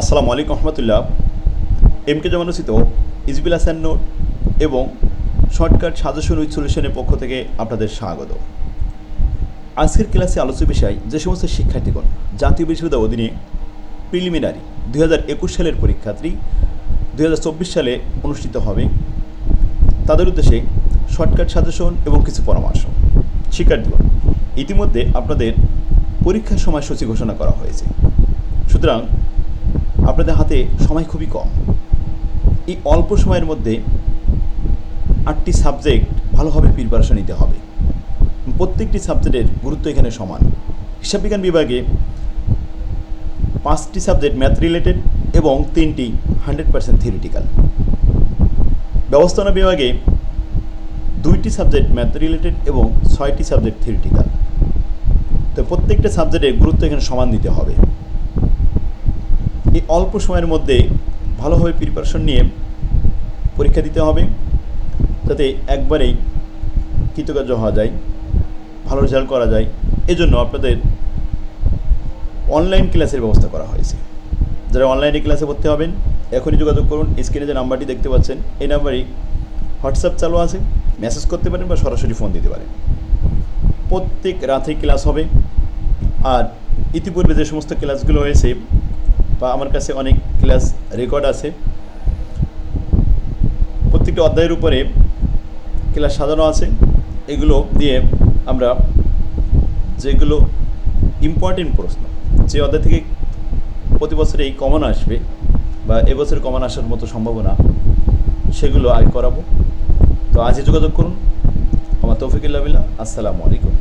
আসসালামু আলাইকুম রহমতুল্লাহ। এম কে জমানুসিত ইজবিল হাসান নোট এবং শর্টকাট সাজেশন উইথ সলিউশনের পক্ষ থেকে আপনাদের স্বাগত। আজকের ক্লাসে আলোচ্য বিষয় যে সমস্ত শিক্ষার্থীগণ জাতীয় বিশ্ববিদ্যালয় অধীনে প্রিলিমিনারি দু একুশ সালের পরীক্ষার্থী দুই হাজার চব্বিশ সালে অনুষ্ঠিত হবে, তাদের উদ্দেশ্যে শর্টকাট সাজেশন এবং কিছু পরামর্শ। শিক্ষার্থীগণ, ইতিমধ্যে আপনাদের পরীক্ষার সময়সূচি ঘোষণা করা হয়েছে। সুতরাং আপনাদের হাতে সময় খুবই কম। এই অল্প সময়ের মধ্যে আটটি সাবজেক্ট ভালোভাবে প্রিপারেশন নিতে হবে। প্রত্যেকটি সাবজেক্টের গুরুত্ব এখানে সমান। হিসাববিজ্ঞান বিভাগে পাঁচটি সাবজেক্ট ম্যাথ রিলেটেড এবং তিনটি হান্ড্রেড পার্সেন্ট থিওরিটিক্যাল ব্যবস্থাপনা বিভাগে দুইটি সাবজেক্ট ম্যাথ রিলেটেড এবং ছয়টি সাবজেক্ট থিওরিটিক্যাল তো প্রত্যেকটা সাবজেক্টের গুরুত্ব এখানে সমান দিতে হবে। এই অল্প সময়ের মধ্যে ভালোভাবে প্রিপারেশন নিয়ে পরীক্ষা দিতে হবে, যাতে একবারেই কৃতকার্য হওয়া যায়, ভালো রেজাল্ট করা যায়। এজন্য আপনাদের অনলাইন ক্লাসের ব্যবস্থা করা হয়েছে। যারা অনলাইনে ক্লাসে ভর্তি হবেন, এখনই যোগাযোগ করুন। স্ক্রিনে যে নাম্বারটি দেখতে পাচ্ছেন, এই নাম্বারেই হোয়াটসঅ্যাপ চালু আছে। মেসেজ করতে পারেন বা সরাসরি ফোন দিতে পারেন। প্রত্যেক রাতে ক্লাস হবে। আর ইতিপূর্বে যে সমস্ত ক্লাসগুলো হয়েছে বা আমার কাছে অনেক ক্লাস রেকর্ড আছে। প্রত্যেকটা অধ্যায়ের উপরে ক্লাস সাজানো আছে। এগুলো দিয়ে আমরা যেগুলো ইম্পর্টেন্ট প্রশ্ন, যে অধ্যায় থেকে প্রতি বছর এই কমন আসবে বা এবছর কমন আসার মতো সম্ভাবনা, সেগুলো আগে করাবো। তো আজই যোগাযোগ করুন। আমার তৌফিকুল্লাহ আসসালামু আলাইকুম।